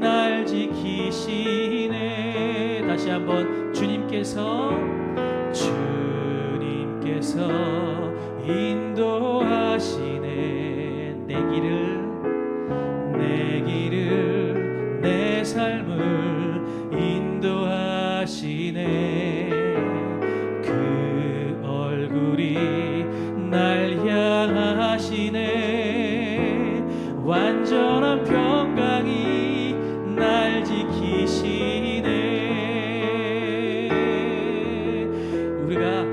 날 지키시네. 다시 한번 주님께서 인도하시네. 내 길을 내 길을 내 삶을 인도하시네. 그 얼굴이 날 향하시네. 완전한 평강이 날 지키시네. 우리가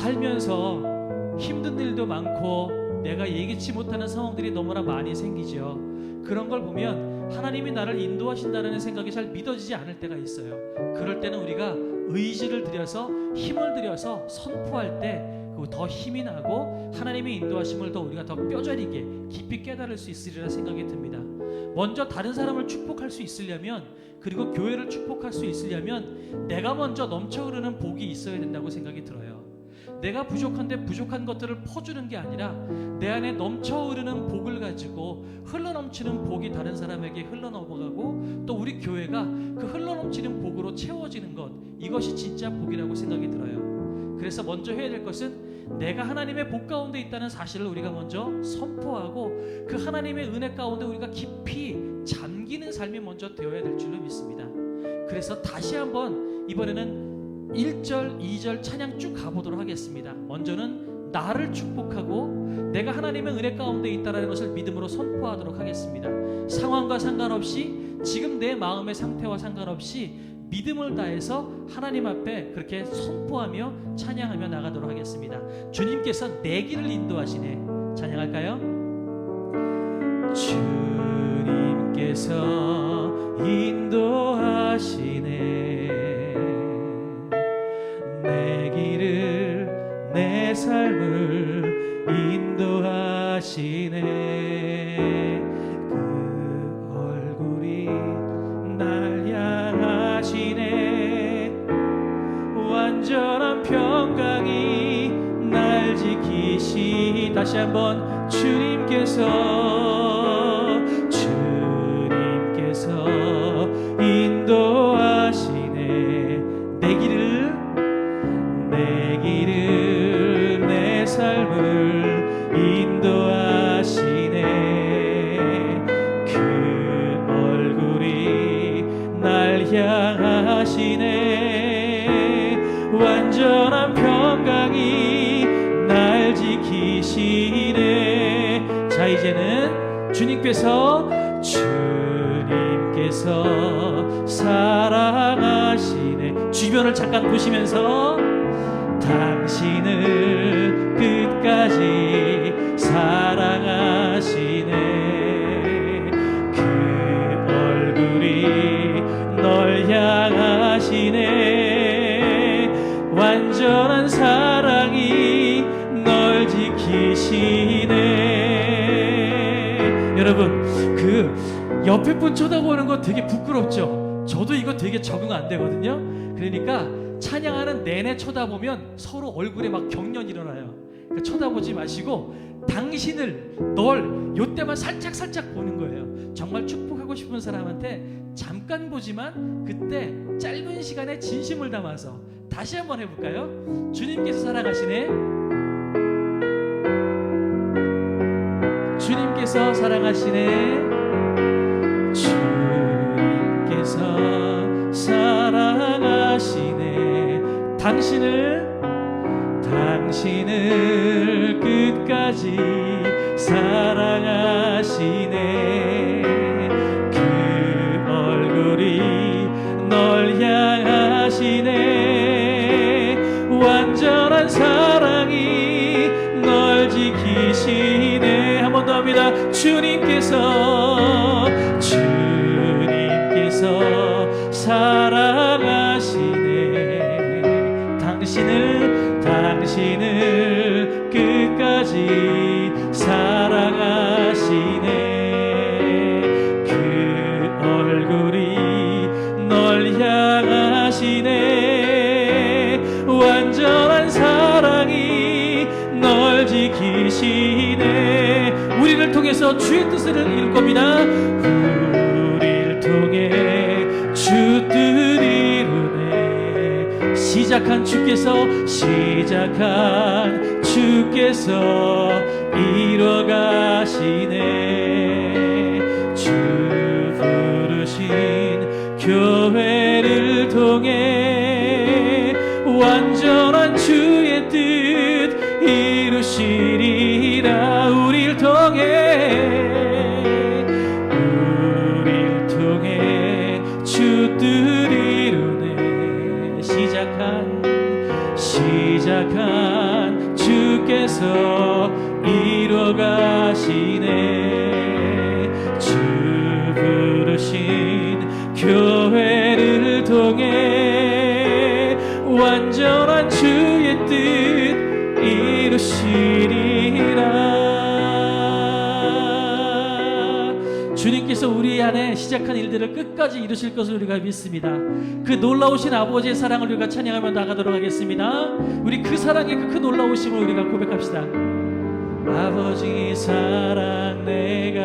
살면서 힘든 일도 많고 내가 예기치 못하는 상황들이 너무나 많이 생기죠. 그런 걸 보면 하나님이 나를 인도하신다는 생각이 잘 믿어지지 않을 때가 있어요. 그럴 때는 우리가 의지를 들여서 힘을 들여서 선포할 때 더 힘이 나고 하나님의 인도하심을 더 우리가 더 뼈저리게 깊이 깨달을 수 있으리라 생각이 듭니다. 먼저 다른 사람을 축복할 수 있으려면 그리고 교회를 축복할 수 있으려면 내가 먼저 넘쳐 흐르는 복이 있어야 된다고 생각이 들어요. 내가 부족한데 부족한 것들을 퍼주는 게 아니라 내 안에 넘쳐 흐르는 복을 가지고 흘러 넘치는 복이 다른 사람에게 흘러 넘어가고 또 우리 교회가 그 흘러 넘치는 복으로 채워지는 것 이것이 진짜 복이라고 생각이 들어요. 그래서 먼저 해야 될 것은 내가 하나님의 복 가운데 있다는 사실을 우리가 먼저 선포하고 그 하나님의 은혜 가운데 우리가 깊이 잠기는 삶이 먼저 되어야 될 줄로 믿습니다. 그래서 다시 한번 이번에는 1절, 2절 찬양 쭉 가보도록 하겠습니다. 먼저는 나를 축복하고 내가 하나님의 은혜 가운데 있다는 것을 믿음으로 선포하도록 하겠습니다. 상황과 상관없이 지금 내 마음의 상태와 상관없이 믿음을 다해서 하나님 앞에 그렇게 선포하며 찬양하며 나가도록 하겠습니다. 주님께서 내 길을 인도하시네. 찬양할까요? 주님께서 인도하시네. 내 삶을 인도하시네. 그 얼굴이 날 향하시네 완전한 평강이 날 지키시 다시 한번 주님께서 완전한 평강이 날 지키시네. 자 이제는 주님께서 주님께서 사랑하시네. 주변을 잠깐 보시면서 당신을 지키시네. 여러분 그 옆에 분 쳐다보는 거 되게 부끄럽죠? 저도 이거 되게 적응 안 되거든요? 그러니까 찬양하는 내내 쳐다보면 서로 얼굴에 막 경련이 일어나요. 그러니까 쳐다보지 마시고 당신을 널 요때만 살짝 살짝 보는 거예요. 정말 축복하고 싶은 사람한테 잠깐 보지만 그때 짧은 시간에 진심을 담아서 다시 한번 해볼까요? 주님께서 사랑하시네 주님께서 사랑하시네. 주님께서 사랑하시네. 당신을 당신을 끝까지 사랑하시네. 그 얼굴이 널 향하시네. 완전한 사랑이 널 지키시네. 한 번 더 합니다. 주님께서 주님께서 사랑 주의 뜻을 겁니다. 우리를 통해 주 뜻 이루네 시작한 주께서 시작한 주께서 이뤄가시네 주 부르신 교회를 통해 완전한 주의 뜻 이루시 완전한 주의 뜻 이루시리라. 주님께서 우리 안에 시작한 일들을 끝까지 이루실 것을 우리가 믿습니다. 그 놀라우신 아버지의 사랑을 우리가 찬양하며 나가도록 하겠습니다. 우리 그 사랑의 그큰 놀라우심을 우리가 고백합시다. 아버지 사랑 내가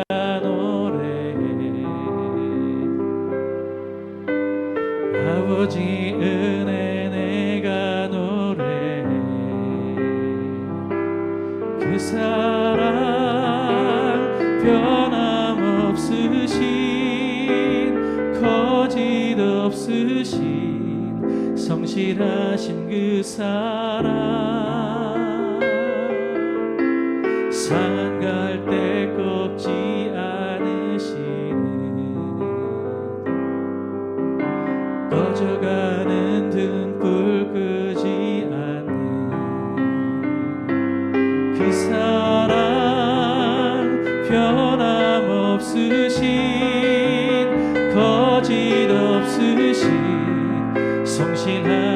성실하신 그 사랑 상한 갈때 꺾지 않으시는 꺼져가는 등불 끄지 않는 그 사랑 변함없으신 거짓 없으신 성실하신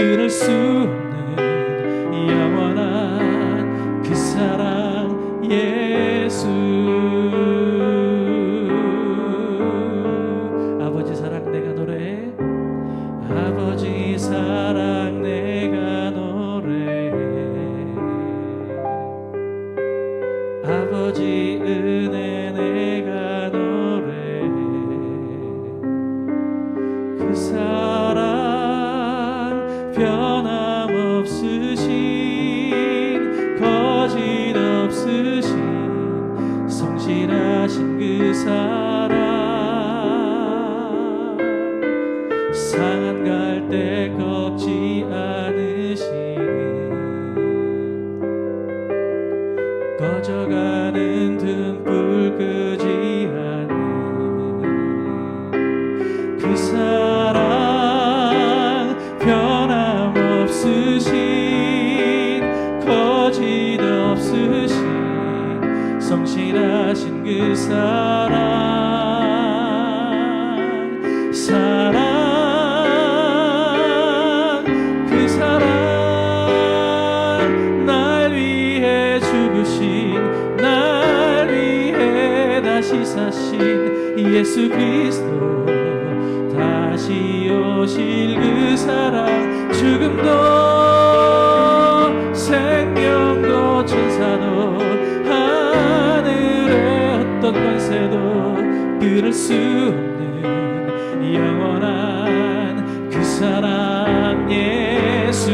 끊을 수 없는 영원한 그 사랑 예수. 아버지 사랑 내가 노래해 아버지 사랑 내가 노래해 아버지 은혜 내가 노래해 그 사랑 그 사랑. 상한 갈때 꺾지 않으시는 꺼져가는 등불 끄지 그 사랑 사랑 그 사랑 날 위해 죽으신 날 위해 다시 사신 예수 그리스도 끊을 수 없는 영원한 그 사랑 예수.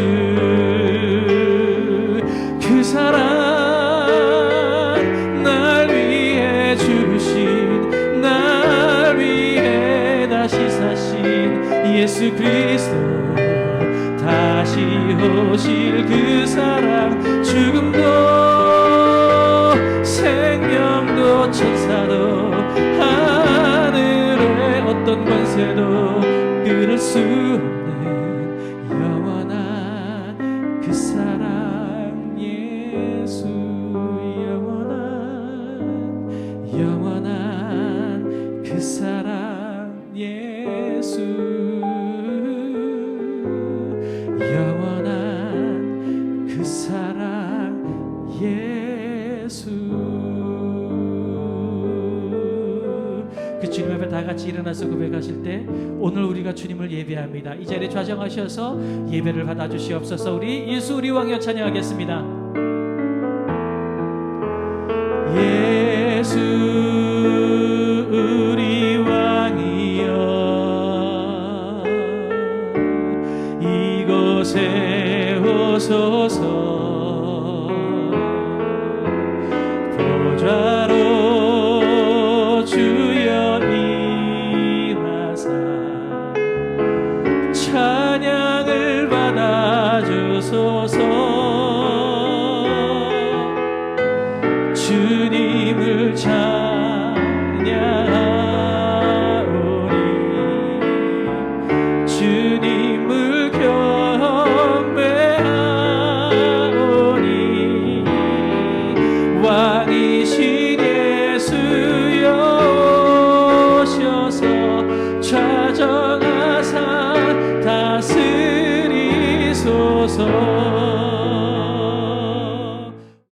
그 사랑 날 위해 죽으신 날 위해 다시 사신 예수 그리스도. 다시 오실 그 사랑 죽음도 생명도 천사도 수 없는 영원한 그 사랑 예수 영원한 영원한 그 사랑 예수. 영원한 그 사랑 예수. 그 주님 앞에 다 같이 일어나서 고백하실 때 오늘 우리가 주님을 예배합니다. 이 자리에 좌정하셔서 예배를 받아 주시옵소서. 우리 예수 우리 왕여 찬양하겠습니다. 예수 우리 왕이여 이곳에 오소서